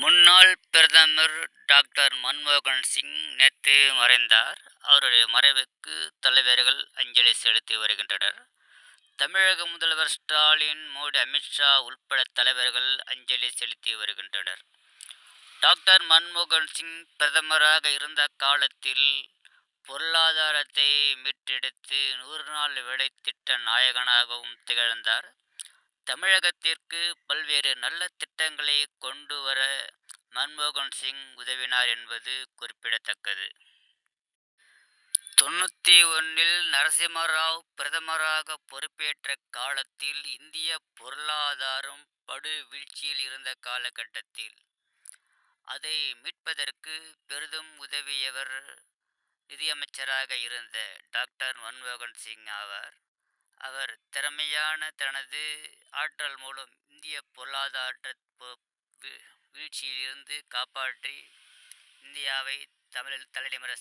முன்னாள் பிரதமர் டாக்டர் மன்மோகன் சிங் நேற்று மறைந்தார். அவருடைய மறைவுக்கு தலைவர்கள் அஞ்சலி செலுத்தி வருகின்றனர். தமிழக முதல்வர் ஸ்டாலின் மோடி அமித்ஷா உள்பட தலைவர்கள் அஞ்சலி செலுத்தி வருகின்றனர். டாக்டர் மன்மோகன் சிங் பிரதமராக இருந்த காலத்தில் பொருளாதாரத்தை மீட்டெடுத்து நூறு நாள் வேலை திட்ட நாயகனாகவும் திகழ்ந்தார். தமிழகத்திற்கு பல்வேறு நல்ல திட்டங்களை கொண்டு வர மன்மோகன் சிங் உதவினார் என்பது குறிப்பிடத்தக்கது. தொண்ணூற்றி ஒன்றில் நரசிம்மராவ் பிரதமராக பொறுப்பேற்ற காலத்தில் இந்திய பொருளாதாரம் படு வீழ்ச்சியில் இருந்த காலகட்டத்தில் அதை மீட்பதற்கு பெரிதும் உதவியவர் நிதியமைச்சராக இருந்த டாக்டர் மன்மோகன் சிங் ஆவார். அவர் திறமையான தனது ஆற்றல் மூலம் இந்திய பொருளாதார வீழ்ச்சியிலிருந்து காப்பாற்றி இந்தியாவை தமிழில் தலைநிமிர